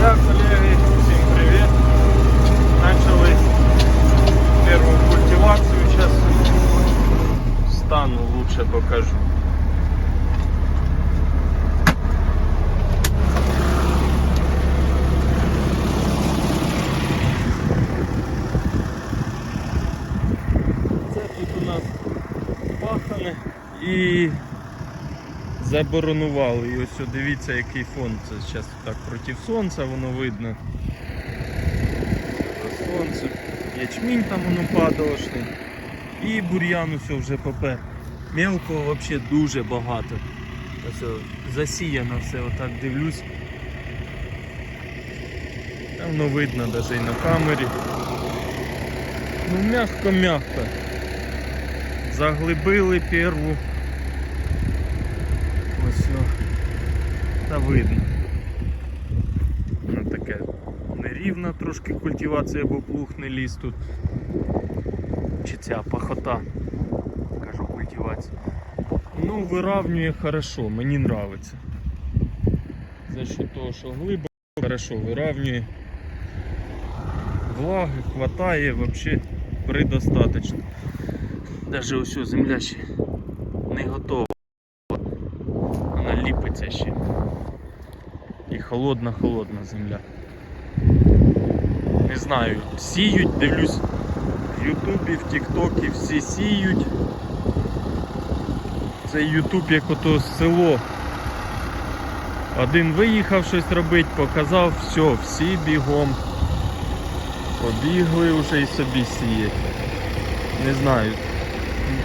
Друзья, коллеги, всем привет! Начали первую культивацию сейчас. Стану лучше покажу. Це тут у нас пахане і заборонували. І ось дивіться, який фон. Це зараз так проти сонця воно видно. Сонце. Ячмінь там воно падалошний. І бур'ян усе вже попер. Мелкого взагалі дуже багато. Ось засіяно все, отак дивлюсь. Воно видно навіть і на камері. Ну м'яко-м'яко. Заглибили перву. Ось о. Та видно. Таке нерівна трошки культивація, бо плуг не ліз тут. Чи ця пахота. Кажу культивація. Ну, виравнює хорошо, мені нравиться. За що того, що глибоко хорошо виравнює. Влаги хватає вообще предостаточно. Даже ось земля ще не готова. Ліпиться ще. І холодна, холодна земля. Не знаю, сіють, дивлюсь в Ютубі, в Тіктокі всі сіють. Цей Ютуб як ото село. Один виїхав щось робити, показав, все, всі бігом. Побігли вже і собі сіять. Не знаю.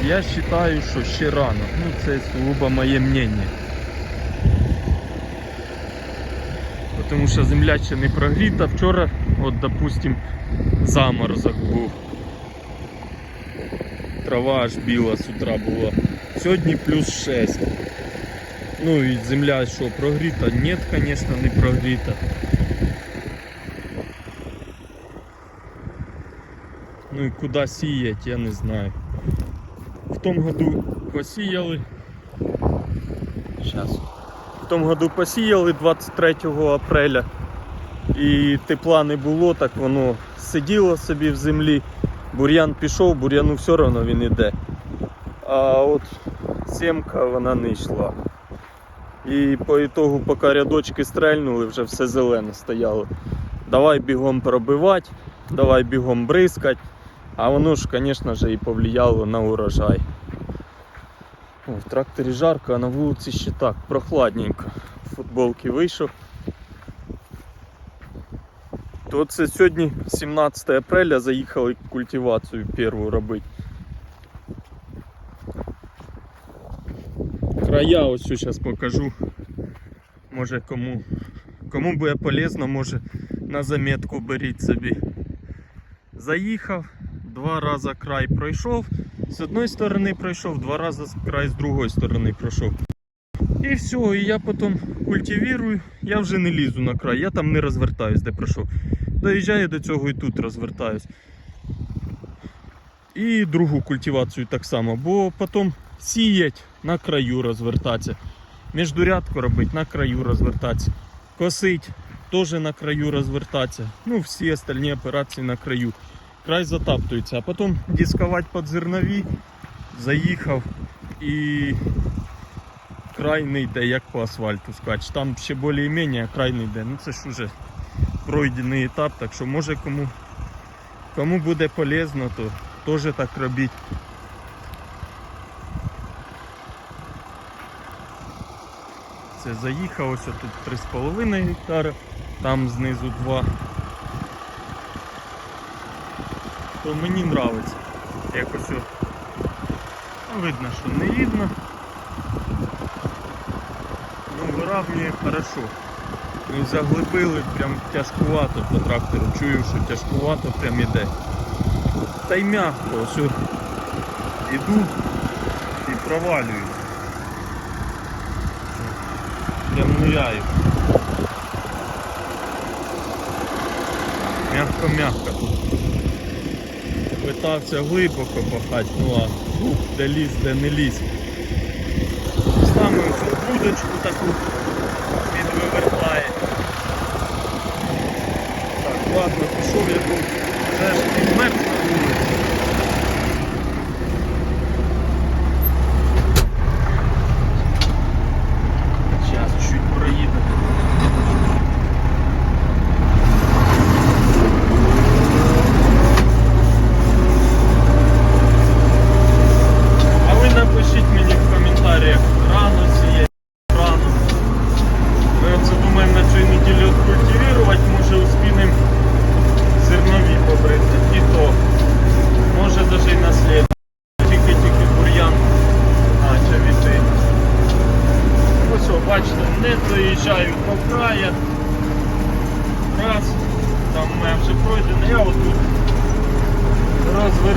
Я вважаю, що ще рано. Ну, це сугубо моє мнення. Тому що земля ще не прогріта. Вчора, от, допустим, заморозок був. Трава аж біла з утра була. Сьогодні плюс 6. Ну і земля що, прогріта? Ні, звісно, не прогріта. Ну і куди сіять, я не знаю. В тому году посіяли. Сейчас. В тому году посіяли 23 апреля. І тепла не було, так воно сиділо собі в землі. Бур'ян пішов, бур'яну все одно він іде. А от сімка вона не йшла. І по ітогу, поки рядочки стрельнули, вже все зелене стояло. Давай бігом пробивати, давай бігом бризкати. А воно ж, звісно і повлияло на урожай. О, в тракторі жарко, а на вулиці ще так, прохладненько. В футболки вийшов. То це сьогодні 17 апреля заїхали культивацію першу робити. Края ось зараз покажу. Може кому, кому буде полезно, може на заметку беріть собі. Заїхав, два рази край пройшов, З одної сторони пройшов, два рази край з другої сторони пройшов. І все, і я потім культивірую, я вже не лізу на край, я там не розвертаюсь, де пройшов. Доїжджаю до цього і тут розвертаюсь. І другу культивацію так само, бо потім сіять на краю розвертатися. Міждурядку робити, на краю розвертатися. Косить, теж на краю розвертатися. Ну, всі остальні операції на краю. Край затаптується, а потім дисковать під зернові, заїхав і край не йде, як по асфальту скач. Там ще більш-менш, а край не йде. Ну це ж уже пройдений етап, так що може кому, кому буде полезно, то теж так робіть. Це заїхав, ось тут 3,5 гектара, там знизу 2. То мені подобається. Якось видно, що не рівно. Ну, виравнює хорошо. Ну, заглибили прям тяжкувато по трактору. Чую, що тяжкувато прям іде. Та й м'яко, ось іду і провалюю. Прям ныряю. Мягко-мягко. Питався глибоко пахати, ну а де ліз, де не ліз. Ставимо цю будочку таку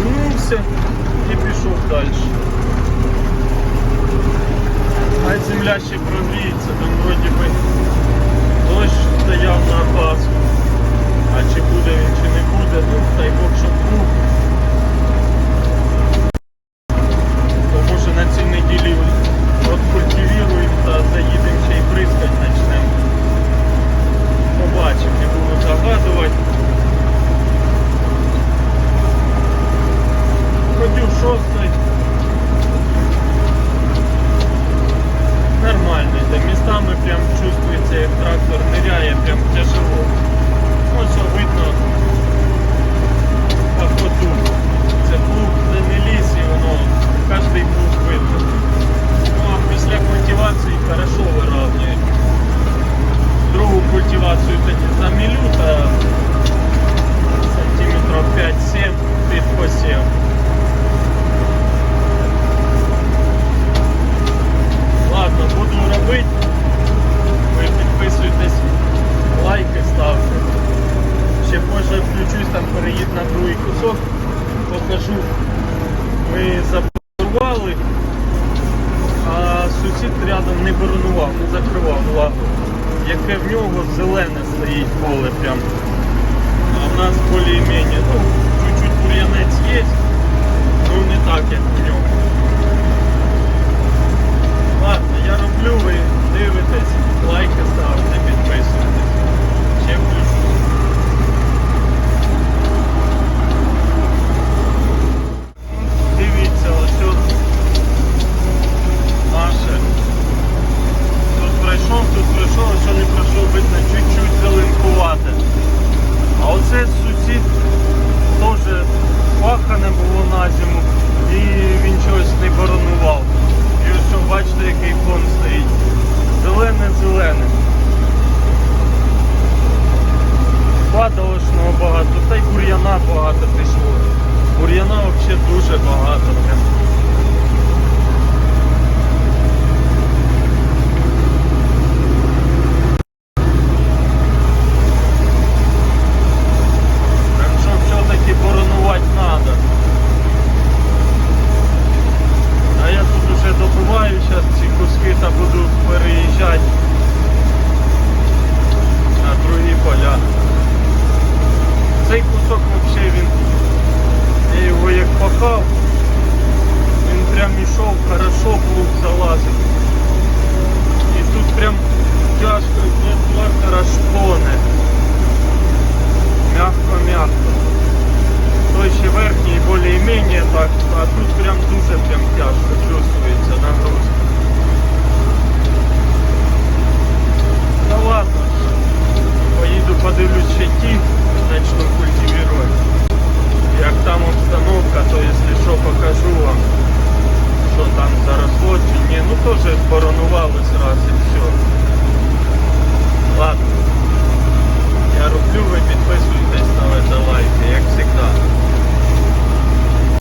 повернувся і пішов далі. Хай земля ще прогріється, там вроді би дощ стояв на Пасху. А чи буде він, чи не буде, ну дай Бог, щоб був. Тому що на цій неділі відкультивіруємо та заїдемо ще й бризкать.